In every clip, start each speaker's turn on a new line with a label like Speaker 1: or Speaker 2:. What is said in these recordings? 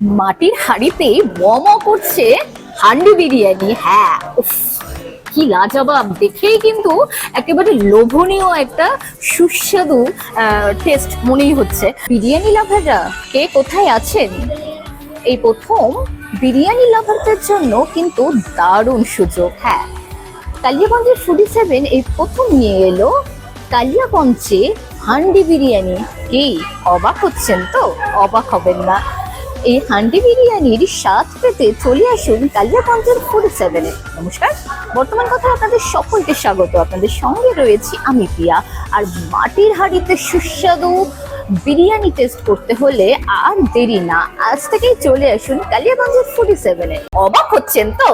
Speaker 1: মাটির হাঁড়িতে মম করছে হান্ডি বিরিয়ানি। হ্যাঁ কি লাজবাব। দেখেই কিন্তু একেবারে লোভনীয় একটা সুস্বাদু টেস্ট মনেই হচ্ছে। বিরিয়ানি লাভাররা কে কোথায় আছেন? এই প্রথম বিরিয়ানি লাভারদের জন্য কিন্তু দারুণ সুযোগ। হ্যাঁ কালিয়াগঞ্জের ফুডি সেভেন এই প্রথম নিয়ে এলো কালিয়াগঞ্জে হান্ডি বিরিয়ানি। কি অবাক হচ্ছেন তো? অবাক হবেন না। এই হান্ডি বিরিয়ানির স্বাদ পেতে চলে আসুন কালিয়াগঞ্জের ফুড সেভেনে নমস্কার, বর্তমান কথা আপনাদের সকলকে স্বাগত। আপনাদের সঙ্গে রয়েছি আমি পিয়া আর মাটির হাড়িতে সুস্বাদু বিরিয়ানি টেস্ট করতে হলে আর দেরি না। আজ থেকেই চলে আসুন কালিয়াগঞ্জের ফুডি সেভেনে অবাক হচ্ছেন তো?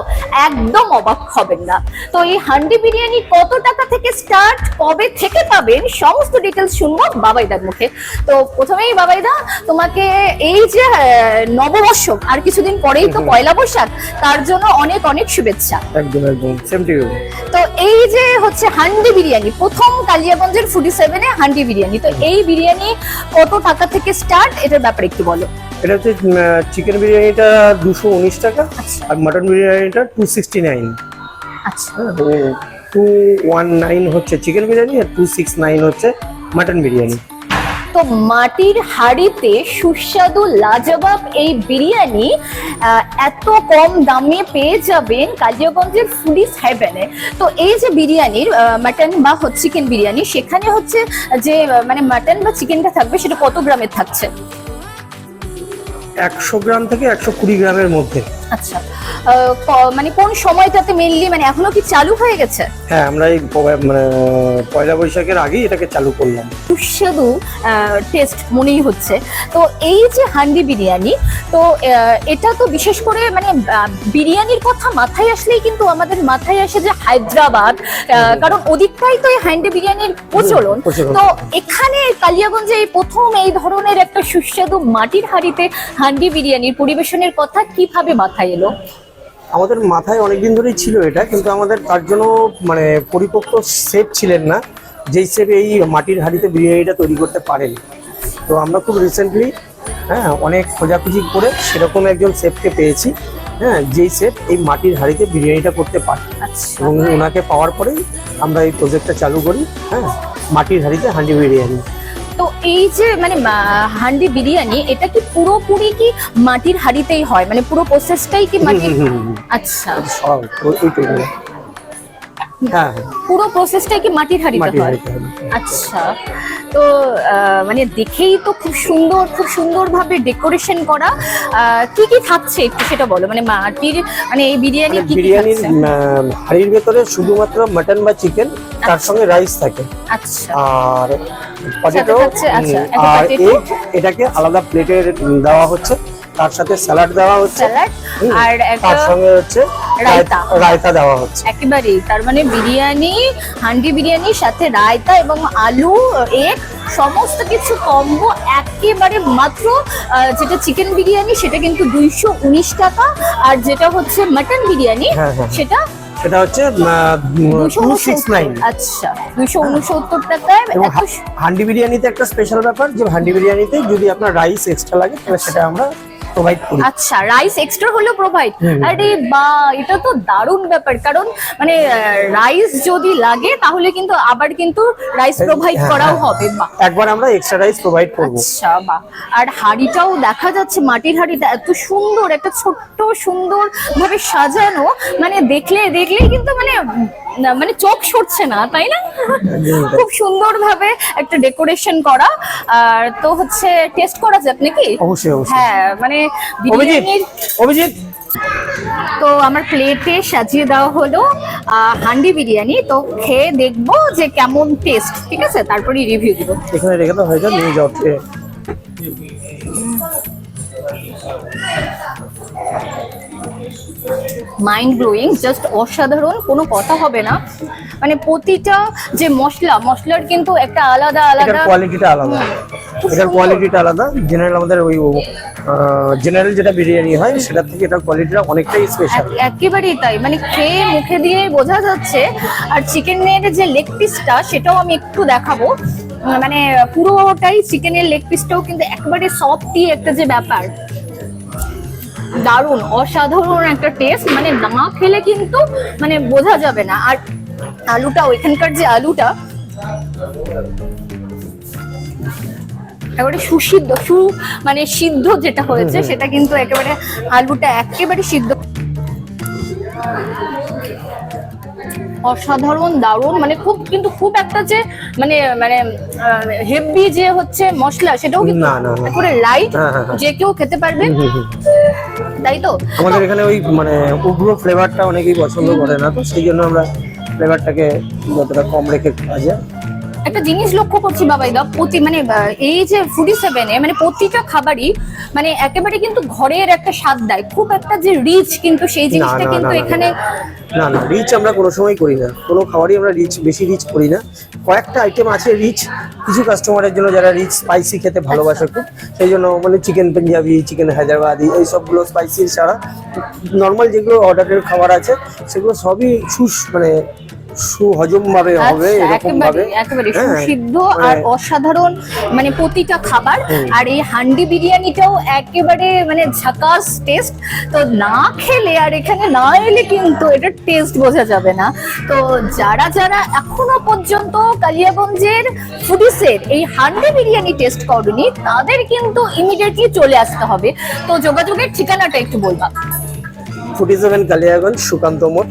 Speaker 1: একদম অবাক হবেন না। তো এই হান্ডি বিরিয়ানি কত টাকা থেকে স্টার্ট কবে থেকে পাবেন সমস্ত ডিটেলস শুনব বাবাইদার মুখে। তো প্রথমেই বাবাইদা তোমাকে এই যে নববর্ষ আর কিছুদিন পরেই তো পয়লা বৈশাখ তার জন্য অনেক অনেক শুভেচ্ছা।
Speaker 2: একদম একদম সেম টু ইউ
Speaker 1: তো এই যে হচ্ছে হান্ডি বিরিয়ানি প্রথম কালিয়াগঞ্জের ফুডি সেভেনে হান্ডি বিরিয়ানি। তো এই বিরিয়ানি কত টাকা থেকে স্টার্ট এটার ব্যাপারে একটু বলো।
Speaker 2: এটা হচ্ছে চিকেন বিরিয়ানিটা দুশো উনিশ টাকা আর মাটন বিরিয়ানিটা টু সিক্সটি নাইন
Speaker 1: আচ্ছা
Speaker 2: টু ওয়ান নাইন হচ্ছে চিকেন বিরিয়ানি আর টু সিক্স নাইন হচ্ছে মাটন বিরিয়ানি।
Speaker 1: তো মাটির হাড়িতে সুস্বাদু লাজবাব এই বিরিয়ানি এত কম দামে পেয়ে যাবেন কালিয়াগঞ্জের ফুডিস হেভেনে তো এই যে বিরিয়ানির মাটন বা হচ্ছে চিকেন বিরিয়ানি, সেখানে হচ্ছে যে মানে মাটন বা চিকেনটা থাকবে, সেটা কত গ্রামের থাকছে?
Speaker 2: একশো গ্রাম থেকে একশো কুড়ি গ্রামের মধ্যে।
Speaker 1: আচ্ছা মানে কোন সময়টাতে মেনলি মানে এখনও কি চালু হয়ে গেছে?
Speaker 2: হ্যাঁ আমরা এই মানে পয়লা বৈশাখের আগেই এটাকে চালু করলাম।
Speaker 1: সুস্বাদু টেস্ট মনেই হচ্ছে। তো এই যে হান্ডি বিরিয়ানি তো এটা তো বিশেষ করে মানে বিরিয়ানির কথা মাথায় আসলেই কিন্তু আমাদের মাথায় আসে যে হায়দ্রাবাদ কারণ ওদিকটাই তো এই হান্ডি বিরিয়ানির প্রচলন।
Speaker 2: প্রচলন।
Speaker 1: তো এখানে কালিয়াগঞ্জে এই প্রথম এই ধরনের একটা সুস্বাদু মাটির হাঁড়িতে হান্ডি বিরিয়ানির পরিবেশনের কথা কীভাবে মাথায় এলো
Speaker 2: আমাদের মাথায় অনেকদিন ধরেই ছিল এটা কিন্তু আমাদের তার জন্য মানে পরিপক্ক শেফ ছিলেন না যেই শেফ এই মাটির হাঁড়িতে বিরিয়ানিটা তৈরি করতে পারেন। তো আমরা খুব রিসেন্টলি হ্যাঁ অনেক খোঁজাখুঁজি করে সেরকম একজন শেফকে পেয়েছি হ্যাঁ যেই শেফ এই মাটির হাঁড়িতে বিরিয়ানিটা করতে পারে।
Speaker 1: আচ্ছা।
Speaker 2: এবং ওনাকে পাওয়ার পরেই আমরা এই প্রজেক্টটা চালু করি হ্যাঁ মাটির হাঁড়িতে হাঁড়ি বিরিয়ানি।
Speaker 1: তো এই যে মানে হান্ডি বিরিয়ানি এটা কি পুরোপুরি কি মাটির হাড়িতেই হয়? মানে পুরো প্রসেসটাই কি মাটির। আচ্ছা।
Speaker 2: হ্যাঁ হ্যাঁ।
Speaker 1: পুরো প্রসেসটাই কি মাটির হাঁড়িতে হয়? আচ্ছা। তো মানে দেখেই তো খুব সুন্দর খুব সুন্দরভাবে ডেকোরেশন করা। কি কি থাকছে একটু সেটা বলো? মানে মাটির মানে এই বিরিয়ানি
Speaker 2: মানে
Speaker 1: কি
Speaker 2: বিরিয়ানির হাঁড়ির ভেতরে শুধুমাত্র মাটন বা চিকেন তার সঙ্গে রাইস থাকে।
Speaker 1: আচ্ছা।
Speaker 2: আর পটেটো
Speaker 1: আচ্ছা,
Speaker 2: আর এটাকে আলাদা প্লেটে দেওয়া হচ্ছে। তার সাথে স্যালাড দেওয়া হচ্ছে।
Speaker 1: আর
Speaker 2: তার সঙ্গে হচ্ছে
Speaker 1: রায়তা।
Speaker 2: রায়তা- দেওয়া হচ্ছে।
Speaker 1: একেবারেই তার মানে বিরিয়ানি হান্ডি বিরিয়ানির সাথে রায়তা এবং আলু এগ সমস্ত কিছু কম্বো একেবারে মাত্র যেটা চিকেন বিরিয়ানি সেটা কিন্তু দুইশো উনিশ টাকা। আর যেটা হচ্ছে মাটন বিরিয়ানি
Speaker 2: হ্যাঁ, হ্যাঁ।
Speaker 1: সেটা
Speaker 2: সেটা হচ্ছে
Speaker 1: দুশো আচ্ছা দুইশো উনসত্তর টাকায়
Speaker 2: হান্ডি বিরিয়ানিতে একটা স্পেশাল ব্যাপার যে হান্ডি বিরিয়ানিতে যদি আপনার রাইস এক্সট্রা লাগে তাহলে সেটা আমরা প্রোভাইড করি।
Speaker 1: আচ্ছা রাইস এক্সট্রা হলেও প্রোভাইড। আরে বা এটা তো দারুণ ব্যাপার। কারণ মানে রাইস যদি লাগে তাহলে কিন্তু আবার কিন্তু রাইস প্রোভাইড
Speaker 2: হ্যাঁ,
Speaker 1: করাও
Speaker 2: হ্যাঁ।
Speaker 1: হবে বা
Speaker 2: একবার আমরা এক্সট্রা রাইস প্রোভাইড করব।
Speaker 1: আচ্ছা বাহ। আর হাড়িটাও দেখা যাচ্ছে মাটির হাড়িটা এত সুন্দর একটা ছোট্ট সুন্দর ভাবে সাজানো। মানে দেখলে দেখলেই কিন্তু মানে মানে চোখ সরছে না তাই না? খুব সুন্দর ভাবে একটা ডেকোরেশন করা। আর তো হচ্ছে টেস্ট করা যাক নাকি?
Speaker 2: অবশ্যই অবশ্যই।
Speaker 1: হ্যাঁ মানে
Speaker 2: অভিজিৎ
Speaker 1: বিরিয়ানির
Speaker 2: অভিজিৎ।
Speaker 1: তো আমার প্লেটে সাজিয়ে দেওয়া হলো হান্ডি বিরিয়ানি। তো খেয়ে দেখব যে কেমন টেস্ট ঠিক আছে? তারপরে রিভিউ দিব।
Speaker 2: এখানে রেখে দেওয়া হয়ে যাবে নিয়ে যাও।
Speaker 1: মাইন্ড ব্লোয়িং জাস্ট অসাধারণ কোনো কথা হবে না। মানে প্রতিটা যে মশলা মশলার কিন্তু একটা আলাদা আলাদা
Speaker 2: কোয়ালিটিটা আলাদা। এটার কোয়ালিটিটা আলাদা। জেনারেল আমাদের ওই জেনারেল যেটা বিরিয়ানি হয় সেটার থেকে এটার কোয়ালিটিটা অনেকটাই স্পেশাল
Speaker 1: এক- একেবারেই তাই। মানে খেয়ে মুখে দিয়ে বোঝা যাচ্ছে। আর চিকেনের যে লেগ পিসটা সেটাও আমি একটু দেখাবো। মানে পুরোটাই চিকেনের লেগ পিসটাও কিন্তু একেবারে সফটি একটা যে ব্যাপার। দারুণ অসাধারণ একটা টেস্ট মানে না খেলে কিন্তু মানে বোঝা যাবে না। আর আলুটা ওইখানকার যে আলুটা একেবারে সুসিদ্ধ সু মানে সিদ্ধ যেটা হয়েছে সেটা কিন্তু একেবারে আলুটা একেবারে সিদ্ধ। অসাধারণ দারুণ মানে খুব কিন্তু খুব একটা যে মানে মানে হেভি যে হচ্ছে মশলা সেটাও কিন্তু
Speaker 2: না, না, না।
Speaker 1: লাইট
Speaker 2: হ্যাঁ, হ্যাঁ, হ্যাঁ।
Speaker 1: যে কেউ খেতে পারবে। তাই তো
Speaker 2: আমাদের এখানে ওই মানে উগ্র ফ্লেভারটা অনেকেই পছন্দ করে না তো সেই জন্য আমরা ফ্লেভারটাকে যতটা কম রেখে খাওয়া যায়
Speaker 1: একটা জিনিস লক্ষ্য করছি বাবাই দা প্রতি মানে এই যে ফুডি সেভেনে মানে প্রতিটা খাবারই মানে একেবারে কিন্তু ঘরের একটা স্বাদ দেয়। খুব একটা যে রিচ কিন্তু সেই জিনিসটা কিন্তু এখানে
Speaker 2: না। না রিচ আমরা কোনো সময় করি না। কোনো খাবারই আমরা রিচ বেশি রিচ করি না। কয়েকটা আইটেম আছে রিচ কিছু কাস্টমারের জন্য যারা রিচ স্পাইসি খেতে ভালোবাসে খুব। সেই জন্য মানে চিকেন পাঞ্জাবি চিকেন হায়দ্রাবাদি এই সবগুলো স্পাইসি ছাড়া নর্মাল যেগুলো অর্ডারের খাবার আছে সেগুলো সবই সুস মানে সুহজম ভাবে হবে
Speaker 1: আচ্ছা,
Speaker 2: এরকম ভাবে।
Speaker 1: একেবারে
Speaker 2: হ্যাঁ,
Speaker 1: সুসিদ্ধ
Speaker 2: মানে-
Speaker 1: আর অসাধারণ মানে প্রতিটা খাবার। আর এই হান্ডি বিরিয়ানিটাও একেবারে মানে ঝাকাস টেস্ট তো না খেলে আর এখানে না এলে কিন্তু এটা টেস্ট বোঝা যাবে না। তো যারা যারা এখনও পর্যন্ত কালিয়াগঞ্জের ফুডিসের এই হান্ডি বিরিয়ানি টেস্ট করেনি তাদের কিন্তু ইমিডিয়েটলি চলে আসতে হবে। তো যোগাযোগের ঠিকানাটা একটু বলবা।
Speaker 2: ফুটি সেভেন কালিয়াগঞ্জ সুকান্ত মোড়।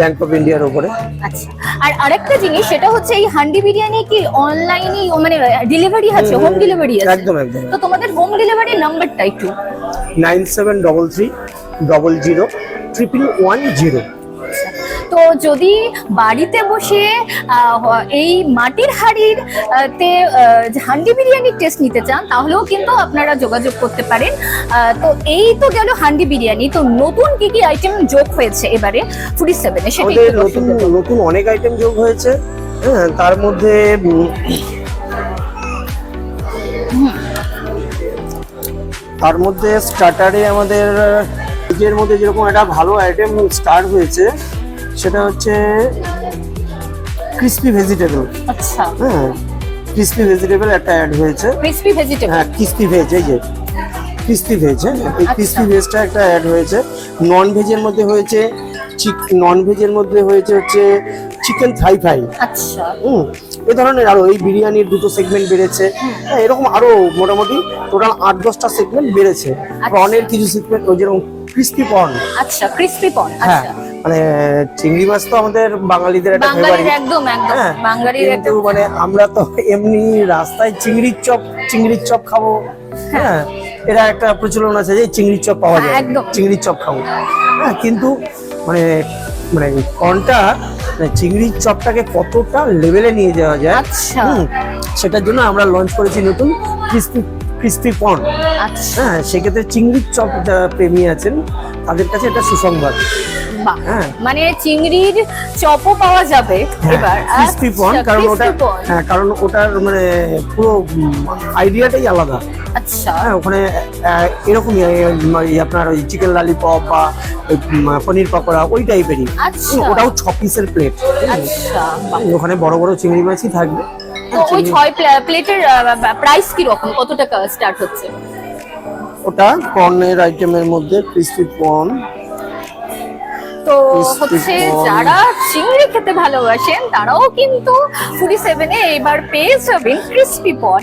Speaker 2: ব্যাংক অফ ইন্ডিয়ার উপরে।
Speaker 1: আচ্ছা আর আরেকটা জিনিস সেটা হচ্ছে এই হান্ডি বিরিয়ানি কি অনলাইনে মানে ডেলিভারি আছে হোম ডেলিভারি আছে?
Speaker 2: একদম একদম
Speaker 1: তো তোমাদের হোম ডেলিভারি নাম্বারটা একটু।
Speaker 2: Nine seven double three double zero triple one zero.
Speaker 1: যদি বাড়িতে বসে এই মাটির হাড়ির তে হান্ডি বিরিয়ানির টেস্ট নিতে চান তাহলেও কিন্তু আপনারা যোগাযোগ করতে পারেন। তো এই তো গেল হান্ডি বিরিয়ানি। তো নতুন কি কি আইটেম যোগ হয়েছে এবারে? ফুডি সেভেনে সেটা
Speaker 2: নতুন নতুন অনেক আইটেম যোগ হয়েছে। হ্যাঁ তার মধ্যে তার মধ্যে স্টার্টারে আমাদের নিজের মধ্যে যেরকম একটা ভালো আইটেম স্টার্ট হয়েছে সেটা হচ্ছে ক্রিস্পি ভেজিটেবল
Speaker 1: আচ্ছা।
Speaker 2: হ্যাঁ ক্রিস্পি ভেজিটেবল একটা অ্যাড হয়েছে।
Speaker 1: ক্রিসপি ভেজিটেবল
Speaker 2: হ্যাঁ ক্রিস্পি ভেজ এই যে ক্রিস্পি ভেজ হ্যাঁ এই
Speaker 1: আচ্ছা।
Speaker 2: ক্রিস্পি ভেজটা একটা অ্যাড হয়েছে। নন ভেজের মধ্যে হয়েছে চিক নন ভেজের মধ্যে হয়েছে হচ্ছে চিকেন থাই ফ্রাই
Speaker 1: আচ্ছা।
Speaker 2: হুম এ ধরনের আরও এই বিরিয়ানির দুটো সেগমেন্ট বেড়েছে। হ্যাঁ এরকম আরও মোটামুটি টোটাল আট দশটা সেগমেন্ট বেড়েছে। প্রনের কিছু সেগমেন্ট ওই যেরকম ক্রিস্পি প্রন
Speaker 1: আচ্ছা ক্রিসপি পন
Speaker 2: হ্যাঁ
Speaker 1: আচ্ছা।
Speaker 2: মানে চিংড়ি মাছ তো আমাদের বাঙালিদের একটা ফেভারিট
Speaker 1: একদম একদম।
Speaker 2: হ্যাঁ
Speaker 1: বাঙালির
Speaker 2: কিন্তু মানে আমরা তো এমনি রাস্তায় চিংড়ির চপ চিংড়ির চপ খাব। হ্যাঁ। এরা একটা প্রচলন আছে যে চিংড়ির চপ পাওয়া
Speaker 1: হ্যাঁ,
Speaker 2: যায়
Speaker 1: একদম।
Speaker 2: চিংড়ির চপ খাব। হ্যাঁ কিন্তু মানে মানে কনটা মানে চিংড়ির চপটাকে কতটা লেভেলে নিয়ে যাওয়া যায়
Speaker 1: আচ্ছা।
Speaker 2: হুম, সেটার জন্য আমরা লঞ্চ করেছি নতুন ক্রিস্পি ক্রিস্পি পন হ্যাঁ সেক্ষেত্রে চিংড়ির চপ যারা প্রেমী আছেন তাদের কাছে এটা সুসংবাদ।
Speaker 1: বাহ
Speaker 2: হ্যাঁ।
Speaker 1: মানে চিংড়ির চপও পাওয়া যাবে এবার
Speaker 2: ক্রিস্পি পন
Speaker 1: আচ্ছা,
Speaker 2: কারণ ওটা হ্যাঁ কারণ ওটার মানে পুরো আইডিয়াটাই আলাদা।
Speaker 1: আচ্ছা।
Speaker 2: হ্যাঁ ওখানে এরকমই আপনার ওই চিকেন লালিপপ বা পনির পকোড়া ওই টাইপেরই
Speaker 1: আচ্ছা।
Speaker 2: ওটাও ছ পিসের প্লেট
Speaker 1: আচ্ছা।
Speaker 2: ওখানে বড় বড় চিংড়ি মাছই থাকবে।
Speaker 1: ওই ছয় প্লেটের প্রাইস কি রকম কত টাকা স্টার্ট হচ্ছে?
Speaker 2: ওটা কর্নের আইটেমের মধ্যে ক্রিস্পি পন
Speaker 1: তো হচ্ছে যারা চিংড়ি খেতে ভালোবাসেন তারাও কিন্তু ফুডি সেভেনে এবার পেয়ে যাবেন ক্রিস্পি পন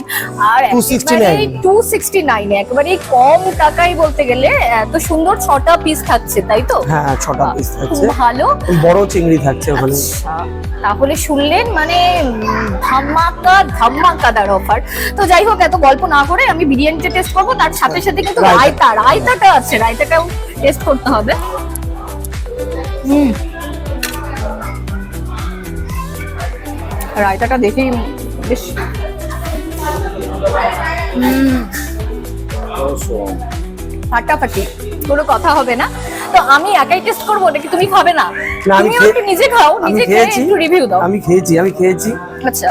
Speaker 1: আর
Speaker 2: 269
Speaker 1: টু সিক্সটি নাইনে একেবারে কম টাকায় বলতে গেলে এত সুন্দর ছটা পিস থাকছে তাই তো?
Speaker 2: হ্যাঁ ছটা পিস থাকছে।
Speaker 1: ভালো।
Speaker 2: বড় চিংড়ি থাকছে ওখানে।
Speaker 1: আচ্ছা তাহলে শুনলেন মানে ধামাকা ধামাকাদার অফার তো যাই হোক এত গল্প না করে আমি বিরিয়ানিটা টেস্ট করব তার সাথে সাথে কিন্তু
Speaker 2: রায়তা।
Speaker 1: রায়তা রায়তাটা আছে রায়তাটাও টেস্ট করতে হবে। রায়তাটা দেখেই বেশ। ফাটাফাটি। কোনো কথা হবে না। তো আমি একাই টেস্ট করব নাকি তুমি খাবে না?
Speaker 2: না, আমি খেয়ে-
Speaker 1: একটু নিজে খাও
Speaker 2: আমি
Speaker 1: নিজে খেয়ে
Speaker 2: খেয়েছি।
Speaker 1: একটু রিভিউ দাও।
Speaker 2: আমি খেয়েছি আমি খেয়েছি।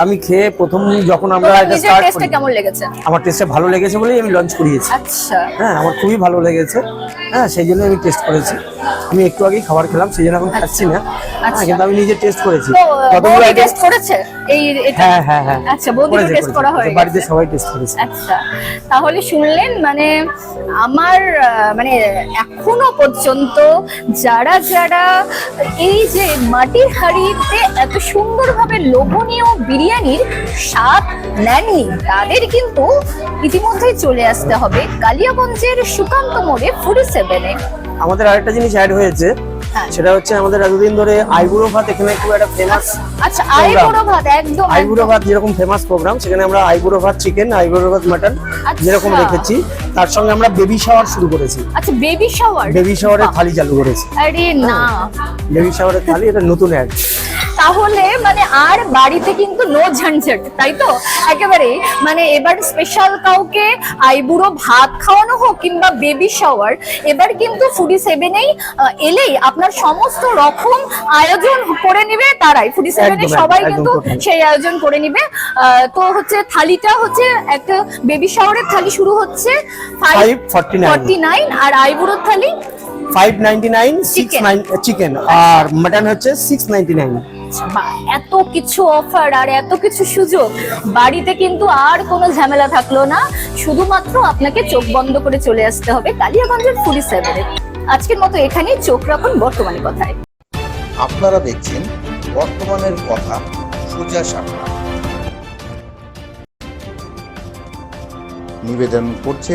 Speaker 2: আমি খেয়ে প্রথম যখন আমরা এটা স্টার্ট করি
Speaker 1: কেমন লেগেছে?
Speaker 2: আমার টেস্টে ভালো লেগেছে বলেই আমি লঞ্চ করিয়েছি।
Speaker 1: আচ্ছা।
Speaker 2: হ্যাঁ আমার খুবই ভালো লেগেছে। হ্যাঁ সেই জন্য আমি টেস্ট করেছি। আমি একটু আগেই খাবার খেলাম সেই জন্য এখন খাচ্ছি না। হ্যাঁ
Speaker 1: আচ্ছা।
Speaker 2: কিন্তু আমি নিজে টেস্ট করেছি। কতগুলো
Speaker 1: টেস্ট করেছে? এই এটা
Speaker 2: হ্যাঁ হ্যাঁ হ্যাঁ।
Speaker 1: আচ্ছা বৌদিরও টেস্ট করা হয়ে
Speaker 2: বাড়িতে সবাই টেস্ট করেছে।
Speaker 1: আচ্ছা তাহলে শুনলেন মানে আমার মানে এখনও পর্যন্ত যারা যারা এই যে মাটির হাড়িতে এত সুন্দরভাবে লোভনীয় বিরিয়ানির স্বাদ নেননি। তাদের কিন্তু ইতিমধ্যেই চলে আসতে হবে কালিয়াগঞ্জের সুকান্ত মোড়ে ফুডি সেভেনে
Speaker 2: আমাদের আরেকটা জিনিস অ্যাড হয়েছে
Speaker 1: হ্যাঁ।
Speaker 2: সেটা হচ্ছে আমাদের এতদিন ধরে আইবুড়ো ভাত এখানে খুব একটা ফেমাস
Speaker 1: আচ্ছা আইবুড়ো ভাত একদম
Speaker 2: আইবুড়ো ভাত যেরকম ফেমাস প্রোগ্রাম সেখানে আমরা আইবুড়ো ভাত চিকেন আইবুড়ো ভাত মাটন
Speaker 1: আচ্ছা।
Speaker 2: যেরকম রেখেছি তার সঙ্গে আমরা বেবি শাওয়ার শুরু করেছি।
Speaker 1: আচ্ছা বেবি শাওয়ার
Speaker 2: বেবি শাওয়ারের থালি চালু করেছি।
Speaker 1: আরে না।
Speaker 2: বেবি শাওয়ারের থালি এটা নতুন অ্যাড
Speaker 1: তাহলে মানে আর বাড়িতে কিন্তু নো ঝঞ্ঝট তাই তো? একেবারে মানে এবার স্পেশাল কাউকে আইবুড়ো ভাত খাওয়ানো হোক কিংবা বেবি শাওয়ার এবার কিন্তু ফুডি সেভেনেই এলেই আপনার সমস্ত রকম আয়োজন করে নিবে তারাই। ফুডি সেভেনে সবাই কিন্তু সেই আয়োজন করে নিবে। তো হচ্ছে থালিটা হচ্ছে একটা বেবি শাওয়ারের থালি শুরু হচ্ছে ফাইভ ফর্টি নাইন আর আইবুড়োর থালি?
Speaker 2: 599 চিকেন আর মটন হচ্ছে 699
Speaker 1: বা এত কিছু অফার আর এত কিছু সুযোগ, বাড়িতে কিন্তু আর কোনো ঝামেলা থাকল না। শুধুমাত্র আপনাকে চোখ বন্ধ করে চলে আসতে হবে কালিয়াগঞ্জের ফুরি সেভেনে আজকের মতো এখানেই চোখ রাখুন বর্তমানে কথায়।
Speaker 3: আপনারা দেখছেন বর্তমানের কথা সোজা সাপড়া নিবেদন করছে